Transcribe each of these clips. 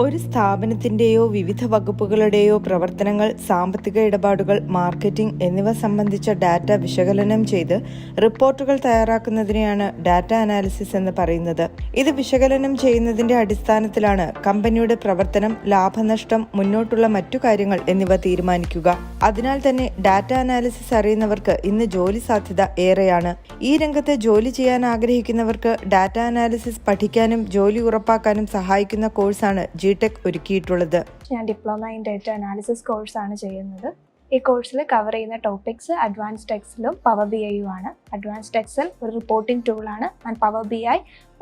ഒരു സ്ഥാപനത്തിന്റെയോ വിവിധ വകുപ്പുകളുടെയോ പ്രവർത്തനങ്ങൾ സാമ്പത്തിക ഇടപാടുകൾ മാർക്കറ്റിംഗ് എന്നിവ സംബന്ധിച്ച ഡാറ്റ വിശകലനം ചെയ്ത് റിപ്പോർട്ടുകൾ തയ്യാറാക്കുന്നതിനെയാണ് ഡാറ്റ അനാലിസിസ് എന്ന് പറയുന്നത്. ഇത് വിശകലനം ചെയ്യുന്നതിന്റെ അടിസ്ഥാനത്തിലാണ് കമ്പനിയുടെ പ്രവർത്തനം ലാഭനഷ്ടം മുന്നോട്ടുള്ള മറ്റു കാര്യങ്ങൾ എന്നിവ തീരുമാനിക്കുക. അതിനാൽ തന്നെ ഡാറ്റ അനാലിസിസ് അറിയുന്നവർക്ക് ഇന്ന് ജോലി സാധ്യത ഏറെയാണ്. ഈ രംഗത്ത് ജോലി ചെയ്യാൻ ആഗ്രഹിക്കുന്നവർക്ക് ഡാറ്റ അനാലിസിസ് പഠിക്കാനും ജോലി ഉറപ്പാക്കാനും സഹായിക്കുന്ന കോഴ്സാണ് ജി ടെക് ഒരുക്കിയിട്ടുള്ളത്? ഞാൻ diploma in data analysis course ആണ് ചെയ്യുന്നത്. ഈ കോഴ്സിൽ കവർ ചെയ്യുന്ന ടോപ്പിക്സ് അഡ്വാൻസ് ടെക്സിലും പവർ ബി ഐയും ആണ്. അഡ്വാൻസ് എക്സൽ ഒരു റിപ്പോർട്ടിംഗ് ടൂളാണ് ആൻഡ് പവർ ബി ഐ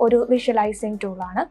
ഒരു വിഷ്വലൈസിങ് ടൂളാണ്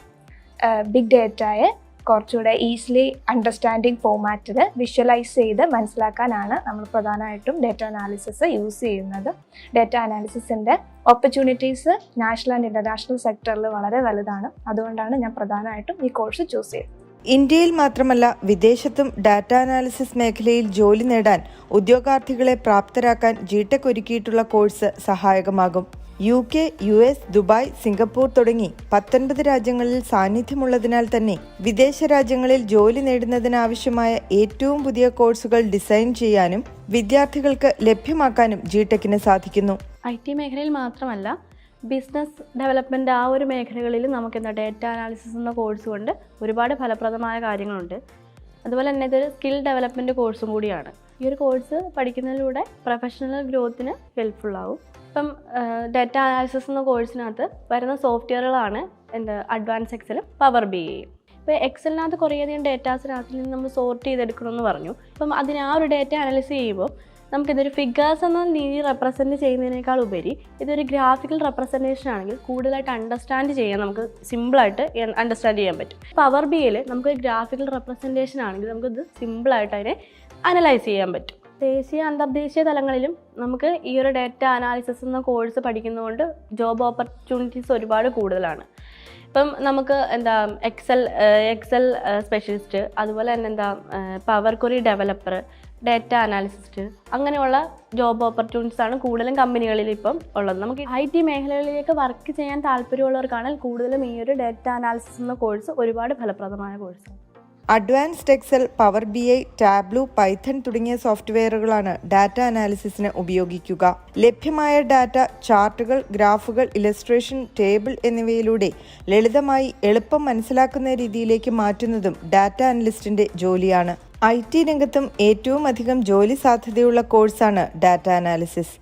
ബിഗ് ഡേറ്റയെ കുറച്ചുകൂടെ ഈസിലി അണ്ടർസ്റ്റാൻഡിങ് ഫോമാറ്റിൽ വിഷ്വലൈസ് ചെയ്ത് മനസ്സിലാക്കാനാണ് നമ്മൾ പ്രധാനമായിട്ടും ഡേറ്റ അനാലിസിസ് യൂസ് ചെയ്യുന്നത്. ഡേറ്റ അനാലിസിസിന്റെ ഓപ്പർച്യൂണിറ്റീസ് നാഷണൽ ആൻഡ് ഇന്റർനാഷണൽ സെക്ടറിൽ വളരെ വലുതാണ്. അതുകൊണ്ടാണ് ഞാൻ പ്രധാനമായിട്ടും ഈ കോഴ്സ് ചൂസ് ചെയ്തത്. ഇന്ത്യയിൽ മാത്രമല്ല വിദേശത്തും ഡാറ്റ അനാലിസിസ് മേഖലയിൽ ജോലി നേടാൻ ഉദ്യോഗാർത്ഥികളെ പ്രാപ്തരാക്കാൻ ജി ടെക് ഒരുക്കിയിട്ടുള്ള കോഴ്സ് സഹായകമാകും. U K U S Dubai Singapore തുടങ്ങി പത്തൊൻപത് രാജ്യങ്ങളിൽ സാന്നിധ്യമുള്ളതിനാൽ തന്നെ വിദേശ രാജ്യങ്ങളിൽ ജോലി നേടുന്നതിനാവശ്യമായ ഏറ്റവും പുതിയ കോഴ്സുകൾ ഡിസൈൻ ചെയ്യാനും വിദ്യാർത്ഥികൾക്ക് ലഭ്യമാക്കാനും ജി ടെക്കിന് സാധിക്കുന്നു. ഐ ടി മേഖലയിൽ മാത്രമല്ല ബിസിനസ് ഡെവലപ്മെന്റ് ആ ഒരു മേഖലകളിൽ നമുക്ക് എന്താ ഡേറ്റ അനാലിസിസ് എന്ന കോഴ്സ് കൊണ്ട് ഒരുപാട് ഫലപ്രദമായ കാര്യങ്ങളുണ്ട്. അതുപോലെ തന്നെ ഇതൊരു സ്കിൽ ഡെവലപ്മെന്റ് കോഴ്സും കൂടിയാണ്. ഈ ഒരു കോഴ്സ് പഠിക്കുന്നതിലൂടെ പ്രൊഫഷണൽ ഗ്രോത്തിന് ഹെൽപ്ഫുൾ ആവും. ഇപ്പം ഡേറ്റ അനാലിസിസ് എന്ന കോഴ്സിനകത്ത് വരുന്ന സോഫ്റ്റ്വെയറുകളാണ് എന്റെ അഡ്വാൻസ് എക്സലും പവർ ബി എയും ഇപ്പോൾ എക്സലിനകത്ത് കുറേയധികം ഡേറ്റാസിനകത്ത് നിന്ന് നമ്മൾ സോർട്ട് ചെയ്തെടുക്കണമെന്ന് പറഞ്ഞു. അപ്പം അതിന് ആ ഒരു ഡേറ്റ അനലൈസ് ചെയ്യുമ്പോൾ നമുക്കിതൊരു ഫിഗേഴ്സ് എന്ന രീതി റെപ്രസെന്റ് ചെയ്യുന്നതിനേക്കാൾ ഉപരി ഇതൊരു ഗ്രാഫിക്കൽ റെപ്രസെന്റേഷൻ ആണെങ്കിൽ കൂടുതലായിട്ട് അണ്ടർസ്റ്റാൻഡ് ചെയ്യാൻ നമുക്ക് സിമ്പിളായിട്ട് അണ്ടർസ്റ്റാൻഡ് ചെയ്യാൻ പറ്റും. പവർ ബിയിൽ നമുക്ക് ഗ്രാഫിക്കൽ റെപ്രസെന്റേഷൻ ആണെങ്കിൽ നമുക്കിത് സിമ്പിളായിട്ട് അതിനെ അനലൈസ് ചെയ്യാൻ പറ്റും. ദേശീയ അന്തർദേശീയ തലങ്ങളിലും നമുക്ക് ഈ ഒരു ഡേറ്റ അനാലിസിസ് എന്ന കോഴ്സ് പഠിക്കുന്നതുകൊണ്ട് ജോബ് ഓപ്പർച്യൂണിറ്റീസ് ഒരുപാട് കൂടുതലാണ്. ഇപ്പം നമുക്ക് എന്താ എക്സൽ എക്സൽ സ്പെഷ്യലിസ്റ്റ് അതുപോലെ തന്നെ എന്താ power query developer data analyst അങ്ങനെയുള്ള ജോബ് ഓപ്പർച്യൂണിറ്റീസ് ആണ് കൂടുതലും കമ്പനികളിൽ ഇപ്പം ഉള്ളത്. നമുക്ക് ഐ ടി മേഖലകളിലേക്ക് വർക്ക് ചെയ്യാൻ താല്പര്യമുള്ളവർക്കാണ് കൂടുതലും ഈ ഒരു ഡേറ്റ അനാലിസിസ് എന്ന കോഴ്സ് ഒരുപാട് ഫലപ്രദമായ കോഴ്സാണ്. Advanced Excel Power B I Tableau Python തുടങ്ങിയ സോഫ്റ്റ്വെയറുകളാണ് ഡാറ്റ അനാലിസിസിന് ഉപയോഗിക്കുക. ലഭ്യമായ ഡാറ്റ ചാർട്ടുകൾ ഗ്രാഫുകൾ ഇലസ്ട്രേഷൻ ടേബിൾ എന്നിവയിലൂടെ ലളിതമായി എളുപ്പം മനസ്സിലാക്കുന്ന രീതിയിലേക്ക് മാറ്റുന്നതും ഡാറ്റ അനലിസ്റ്റിന്റെ ജോലിയാണ്. ഐ ടി രംഗത്തും ഏറ്റവും അധികം ജോലി സാധ്യതയുള്ള കോഴ്സാണ് ഡാറ്റ അനാലിസിസ്.